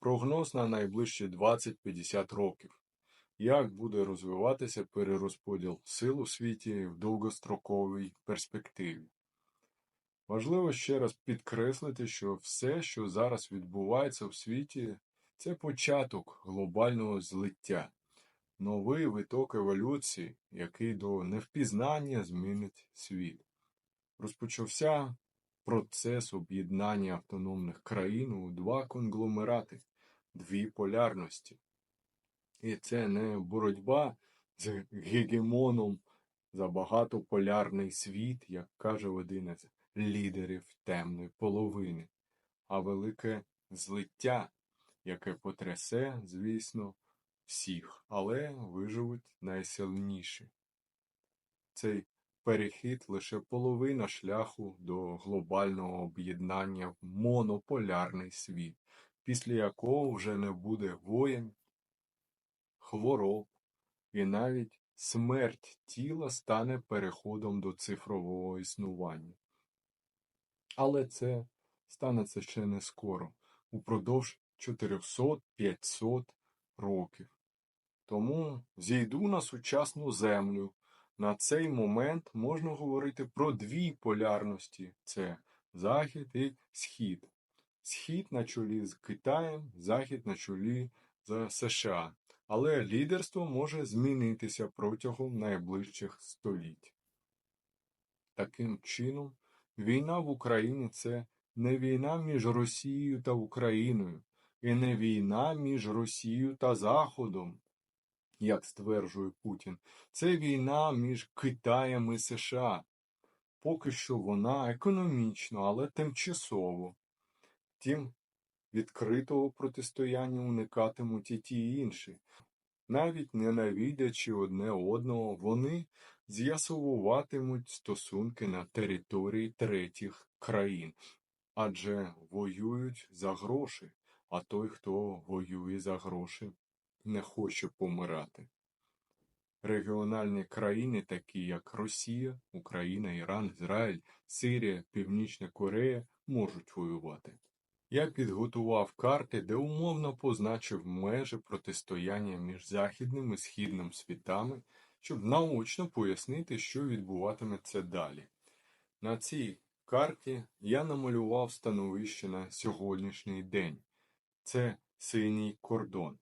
Прогноз на найближчі 20-50 років. Як буде розвиватися перерозподіл сил у світі в довгостроковій перспективі? Важливо ще раз підкреслити, що все, що зараз відбувається в світі, це початок глобального злиття, новий виток еволюції, який до невпізнання змінить світ. Розпочався процес об'єднання автономних країн у два конгломерати, дві полярності. І це не боротьба з гегемоном за багатополярний світ, як каже один із лідерів темної половини, а велике злиття, яке потрясе, звісно, всіх, але виживуть найсильніші. Цей перехід лише половина шляху до глобального об'єднання в монополярний світ, після якого вже не буде воєн, хвороб і навіть смерть тіла стане переходом до цифрового існування. Але це станеться ще не скоро, упродовж 400-500 років. Тому зійду на сучасну землю. На цей момент можна говорити про дві полярності це Захід і Схід. Схід на чолі з Китаєм, Захід на чолі з США. Але лідерство може змінитися протягом найближчих століть. Таким чином, війна в Україні це не війна між Росією та Україною, і не війна між Росією та Заходом, як стверджує Путін, це війна між Китаєм і США. Поки що вона економічно, але тимчасово. Втім, відкритого протистояння уникатимуть і ті інші. Навіть ненавидячи одне одного, вони з'ясовуватимуть стосунки на території третіх країн, адже воюють за гроші, а той, хто воює за гроші, не хоче помирати. Регіональні країни, такі як Росія, Україна, Іран, Ізраїль, Сирія, Північна Корея, можуть воювати. Я підготував карти, де умовно позначив межі протистояння між західним і східним світами, щоб наочно пояснити, що відбуватиметься далі. На цій карті я намалював становище на сьогоднішній день. Це синій кордон.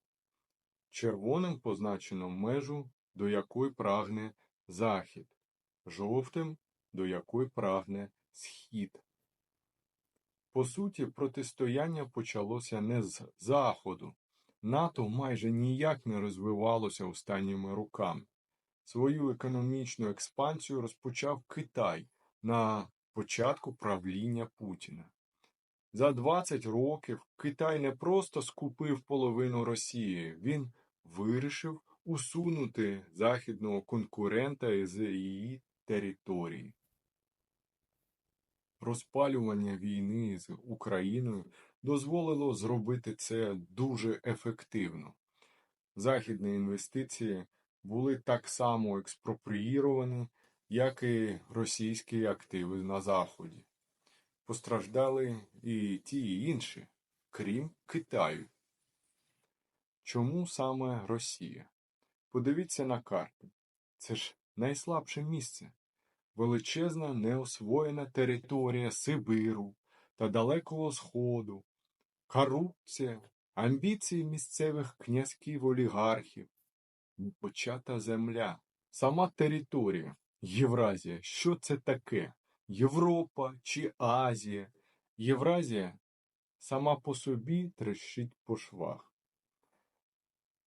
Червоним позначено межу, до якої прагне захід, жовтим, до якої прагне схід. По суті, протистояння почалося не з Заходу. НАТО майже ніяк не розвивалося останніми роками. Свою економічну експансію розпочав Китай на початку правління Путіна. За 20 років Китай не просто скупив половину Росії, він вирішив усунути західного конкурента із її території. Розпалювання війни з Україною дозволило зробити це дуже ефективно. Західні інвестиції були так само експропріїровані, як і російські активи на Заході. Постраждали і ті і інші, крім Китаю. Чому саме Росія? Подивіться на карти. Це ж найслабше місце величезна неосвоєна територія Сибиру та Далекого Сходу, корупція, амбіції місцевих князьків олігархів, почата земля, сама територія, Євразія. Що це таке? Європа чи Азія? Євразія сама по собі трещить по швах.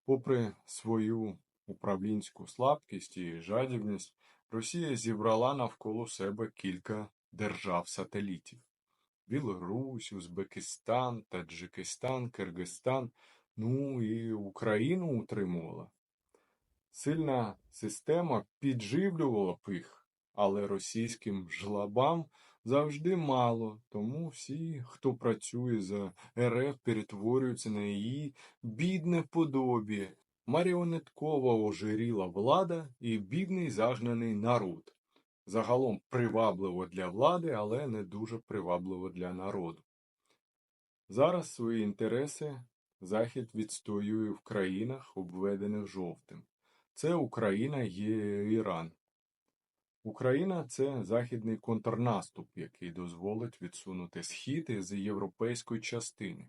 Попри свою управлінську слабкість і жадібність, Росія зібрала навколо себе кілька держав-сателітів Білорусь, Узбекистан, Таджикистан, Киргизстан, ну і Україну утримувала. Сильна система підживлювала б їх, але російським жлабам завжди мало, тому всі, хто працює за РФ, перетворюються на її бідне подобі, маріонеткова ожиріла влада і бідний загнаний народ. Загалом привабливо для влади, але не дуже привабливо для народу. Зараз свої інтереси Захід відстоює в країнах, обведених жовтим. Це Україна є Іран. Україна це західний контрнаступ, який дозволить відсунути схід із європейської частини.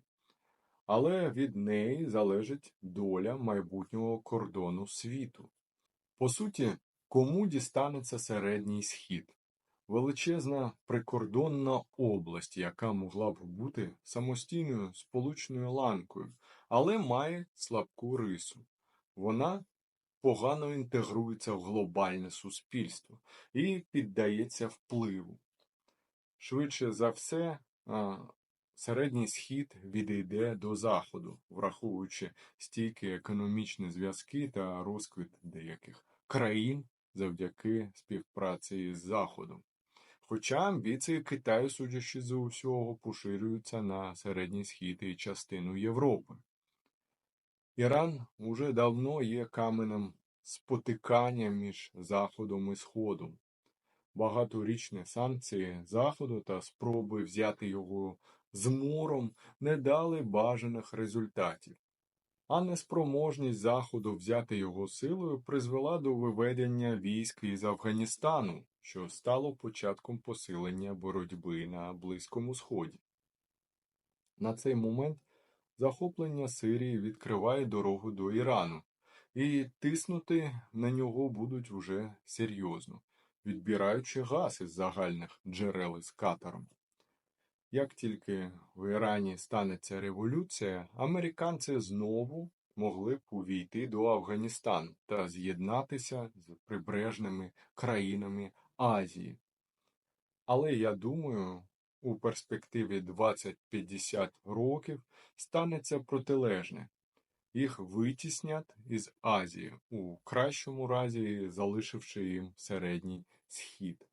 Але від неї залежить доля майбутнього кордону світу. По суті, кому дістанеться середній схід? Величезна прикордонна область, яка могла б бути самостійною сполучною ланкою, але має слабку рису. Вона погано інтегрується в глобальне суспільство і піддається впливу. Швидше за все, середній схід відійде до Заходу, враховуючи стійкі економічні зв'язки та розквіт деяких країн завдяки співпраці з Заходом. Хоча амбіції Китаю, судячи з усього, поширюються на середній схід і частину Європи. Іран уже давно є каменем спотикання між Заходом і Сходом. Багаторічні санкції Заходу та спроби взяти його змором не дали бажаних результатів, а неспроможність Заходу взяти його силою призвела до виведення військ із Афганістану, що стало початком посилення боротьби на Близькому Сході. На цей момент захоплення Сирії відкриває дорогу до Ірану, і тиснути на нього будуть уже серйозно, відбираючи газ із загальних джерел із Катаром. Як тільки в Ірані станеться революція, американці знову могли б увійти до Афганістану та з'єднатися з прибережними країнами Азії. Але я думаю, у перспективі 20-50 років станеться протилежне. Їх витіснять із Азії, у кращому разі залишивши їм середній схід.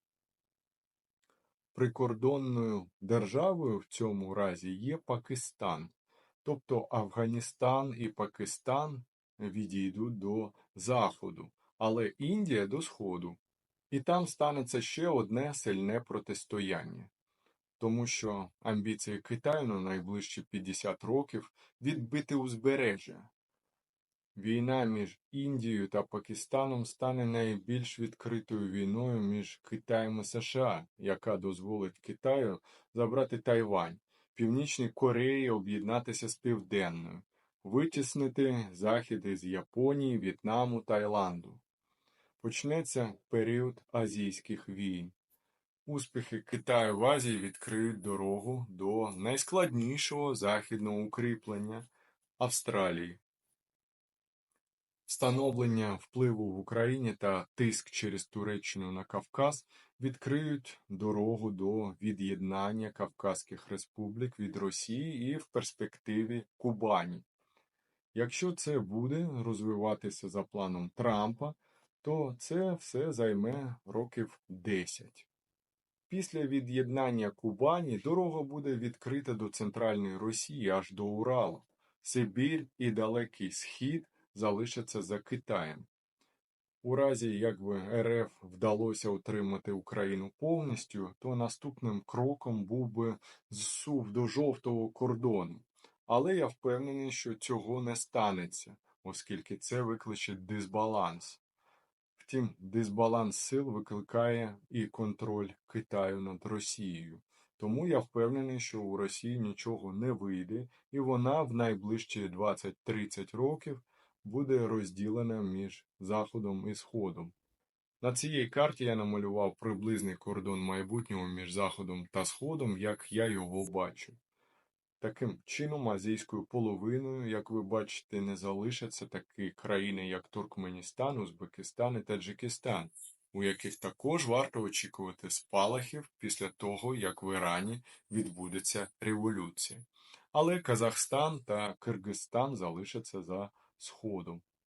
Прикордонною державою в цьому разі є Пакистан, тобто Афганістан і Пакистан відійдуть до Заходу, але Індія до Сходу. І там станеться ще одне сильне протистояння, тому що амбіції Китаю на найближчі 50 років відбити узбережжя. Війна між Індією та Пакистаном стане найбільш відкритою війною між Китаєм і США, яка дозволить Китаю забрати Тайвань, Північній Кореї об'єднатися з Південною, витіснити Захід із Японії, В'єтнаму, Таїланду. Почнеться період азійських війн. Успіхи Китаю в Азії відкриють дорогу до найскладнішого західного укріплення Австралії. Становлення впливу в Україні та тиск через Туреччину на Кавказ відкриють дорогу до від'єднання Кавказських республік від Росії і в перспективі Кубані. Якщо це буде розвиватися за планом Трампа, то це все займе років 10. Після від'єднання Кубані дорога буде відкрита до центральної Росії аж до Уралу, Сибір і Далекий Схід залишаться за Китаєм. У разі, якби РФ вдалося утримати Україну повністю, то наступним кроком був би зсув до жовтого кордону. Але я впевнений, що цього не станеться, оскільки це викличе дисбаланс. Втім, дисбаланс сил викликає і контроль Китаю над Росією. Тому я впевнений, що у Росії нічого не вийде, і вона в найближчі 20-30 років буде розділена між Заходом і Сходом. На цій карті я намалював приблизний кордон майбутнього між Заходом та Сходом, як я його бачу. Таким чином, азійською половиною, як ви бачите, не залишаться такі країни, як Туркменістан, Узбекистан і Таджикистан, у яких також варто очікувати спалахів після того, як в Ірані відбудеться революція. Але Казахстан та Киргизстан залишаться за Сходом.